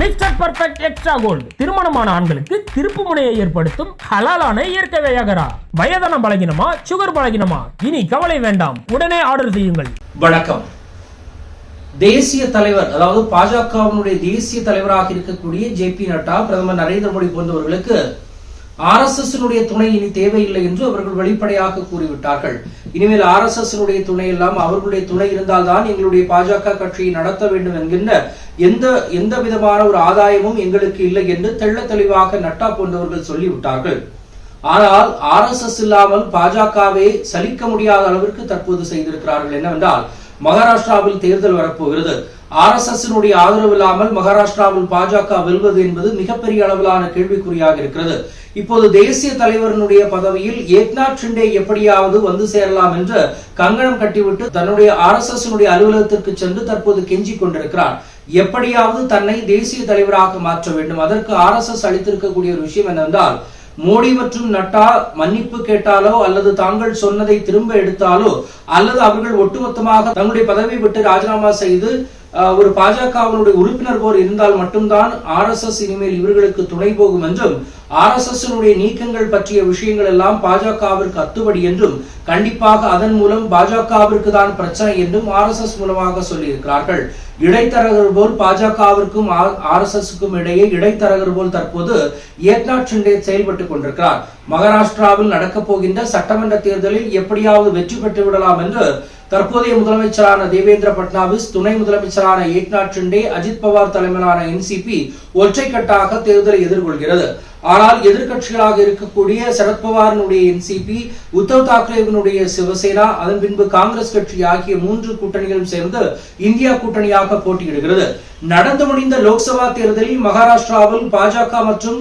Mister perfect extra gold திருமணமான ஆண்களுக்கு திருப்பு முனையை ஏற்படுத்தும் ஹலாலான இயற்கை வியாகரா. வயதான பலகினமா சுகர் பலகினமா? இனி கவலை வேண்டாம். உடனே ஆர்டர் செய்யுங்கள். வணக்கம். தேசிய தலைவர் அதாவது பாஜகவினுடைய தேசிய தலைவராக இருக்கக்கூடிய ஜே பி நட்டா பிரதமர் நரேந்திர மோடி போன்றவர்களுக்கு ஆர் எஸ் எஸ் துணை இனி தேவையில்லை என்று அவர்கள் வெளிப்படையாக கூறிவிட்டார்கள். இனிமேல் ஆர் எஸ் எஸ் துணை எல்லாம் அவர்களுடைய துணை இருந்தால்தான் எங்களுடைய பாஜக கட்சியை நடத்த வேண்டும் என்கின்ற எந்த எந்த விதமான ஒரு ஆதாயமும் எங்களுக்கு இல்லை என்று தெள்ள தெளிவாக நட்டா போன்றவர்கள் சொல்லிவிட்டார்கள். ஆனால் ஆர் எஸ் எஸ் இல்லாமல் பாஜகவை சலிக்க முடியாத அளவிற்கு தற்போது செய்திருக்கிறார்கள் என்னவென்றால் மகாராஷ்டிராவில் தேர்தல் வரப்போகிறது. ஆர் எஸ் எஸ் ஆதரவு இல்லாமல் மகாராஷ்டிராவில் பாஜக வெல்வது என்பது மிகப்பெரிய அளவிலான கேள்விக்குறியாக இருக்கிறது. இப்போது தேசிய தலைவரினுடைய பதவியில் ஏக்நாத் ஷிண்டே எப்படியாவது வந்து சேரலாம் என்று கங்கணம் கட்டிவிட்டு தன்னுடைய ஆர் எஸ் எஸ் அலுவலகத்திற்கு சென்று தற்போது கெஞ்சிக் கொண்டிருக்கிறார். எப்படியாவது தன்னை தேசிய தலைவராக மாற்ற வேண்டும். அதற்கு ஆர் எஸ் எஸ் அளித்திருக்கக்கூடிய ஒரு விஷயம் என்னவென்றால் மோடி மற்றும் நட்டா மன்னிப்பு கேட்டாலோ அல்லது தாங்கள் சொன்னதை திரும்ப எடுத்தாலோ அல்லது அவர்கள் ஒட்டுமொத்தமாக தங்களுடைய பதவியை விட்டு ராஜினாமா செய்து ஒரு பாஜகவினுடைய உறுப்பினர் போர் இருந்தால் மட்டும்தான் ஆர் எஸ் எஸ் இனிமேல் இவர்களுக்கு துணை போகும் என்றும் ஆர் எஸ் எஸ் நீக்கங்கள் பற்றிய விஷயங்கள் எல்லாம் பாஜகவிற்கு அத்துபடி என்றும் கண்டிப்பாக அதன் மூலம் பாஜகவிற்கு தான் பிரச்சனை என்றும் ஆர் எஸ் எஸ் மூலமாக சொல்லியிருக்கிறார்கள். இடைத்தரகர் போல் பாஜகவிற்கும் ஆர் எஸ் எஸ்க்கும் இடையே இடைத்தரகர் போல் தற்போது ஏக்நாத் ஷிண்டே செயல்பட்டுக் கொண்டிருக்கிறார். மகாராஷ்டிராவில் நடக்கப் போகின்ற சட்டமன்ற தேர்தலில் எப்படியாவது வெற்றி பெற்று விடலாம் என்று தற்போதைய முதலமைச்சரான தேவேந்திர பட்னாவிஸ் துணை முதலமைச்சரான ஏக்நாத் ஷிண்டே அஜித் பவார் தலைமையிலான என்சிபி ஒற்றைக்கட்டாக தேர்தலை எதிர்கொள்கிறது. ஆனால் எதிர்கட்சிகளாக இருக்கக்கூடிய சரத்பவாரினுடைய என்சிபி உத்தவ் தாக்கரேவினுடைய சிவசேனா அதன் பின்பு காங்கிரஸ் கட்சி ஆகிய மூன்று கூட்டணிகளும் சேர்ந்து இந்தியா கூட்டணியாக போட்டியிடுகிறது. நடந்து முடிந்த லோக்சபா தேர்தலில் மகாராஷ்டிராவில் பாஜக மற்றும்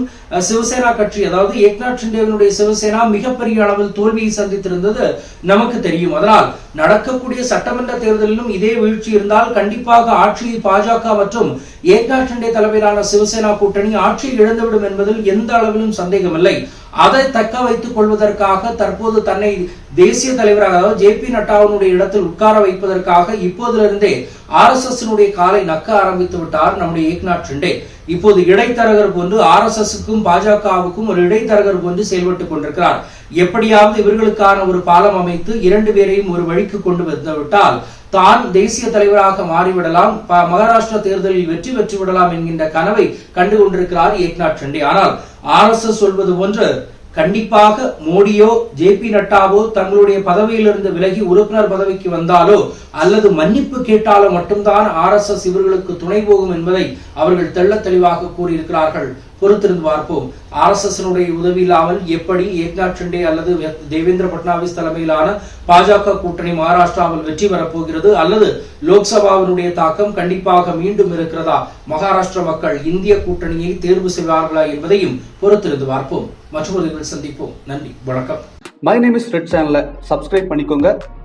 சிவசேனா கட்சி அதாவது ஏக்நாத் ஷிண்டேவினுடைய சிவசேனா மிகப்பெரிய அளவில் தோல்வியை சந்தித்திருந்தது நமக்கு தெரியும். அதனால் நடக்கக்கூடிய சட்டமன்ற தேர்தலிலும் இதே வீழ்ச்சி இருந்தால் கண்டிப்பாக ஆட்சியை பாஜக மற்றும் ஏக்நாத் ஷிண்டே தலைமையிலான சிவசேனா கூட்டணி ஆட்சியை இழந்துவிடும் என்பதில் எந்த அளவிலும் சந்தேகமில்லை. அதை தக்க வைத்துக் கொள்வதற்காக தற்போது தன்னை தேசிய தலைவராக ஜே பி நட்டாவினுடைய இடத்தில் உட்கார வைப்பதற்காக இப்போதிலிருந்தே ஆர் எஸ் எஸ் காலை நக்க ஆரம்பித்து விட்டார் நம்முடைய ஏக்நாத் ஷிண்டே. இப்போது இடைத்தரகர் போன்று ஆர் எஸ் எஸ்க்கும் பாஜகவுக்கும் ஒரு இடைத்தரகர் போன்று செயல்பட்டுக் கொண்டிருக்கிறார். எப்படியாவது இவர்களுக்கான ஒரு பாலம் அமைத்து இரண்டு பேரையும் ஒரு வழிக்கு கொண்டு வந்துவிட்டால் தான் தேசிய தலைவராக மாறிவிடலாம். மகாராஷ்டிரா தேர்தலில் வெற்றி பெற்று விடலாம் என்கின்ற கனவை கண்டு கொண்டிருக்கிறார் ஏக்நாத் ஷண்டே. ஆனால் ஆர் எஸ் எஸ் சொல்வது போன்று கண்டிப்பாக மோடியோ ஜே பி நட்டாவோ தங்களுடைய பதவியிலிருந்து விலகி உறுப்பினர் பதவிக்கு வந்தாலோ அல்லது மன்னிப்பு கேட்டாலோ மட்டும்தான் ஆர் எஸ் எஸ் இவர்களுக்கு துணை போகும் என்பதை அவர்கள் தெள்ள தெளிவாக கூறியிருக்கிறார்கள். பொறுத்திருந்து பார்ப்போம். ஆர் எஸ் எஸ் உதவி இல்லாமல் எப்படி ஏக்நாத் ஷிண்டே அல்லது தேவேந்திர பட்னாவிஸ் தலைமையிலான பாஜக கூட்டணி மகாராஷ்டிராவில் வெற்றி பெறப்போகிறது அல்லது லோக்சபாவினுடைய தாக்கம் கண்டிப்பாக மீண்டும் இருக்கிறதா? மகாராஷ்டிர மக்கள் இந்திய கூட்டணியை தேர்வு செய்வார்களா என்பதையும் பொறுத்திருந்து பார்ப்போம். மற்றொரு சந்திப்போம். நன்றி. வணக்கம். மை நேம் இஸ் ரெட் சேனலை சப்ஸ்கிரைப் பண்ணிக்கோங்க.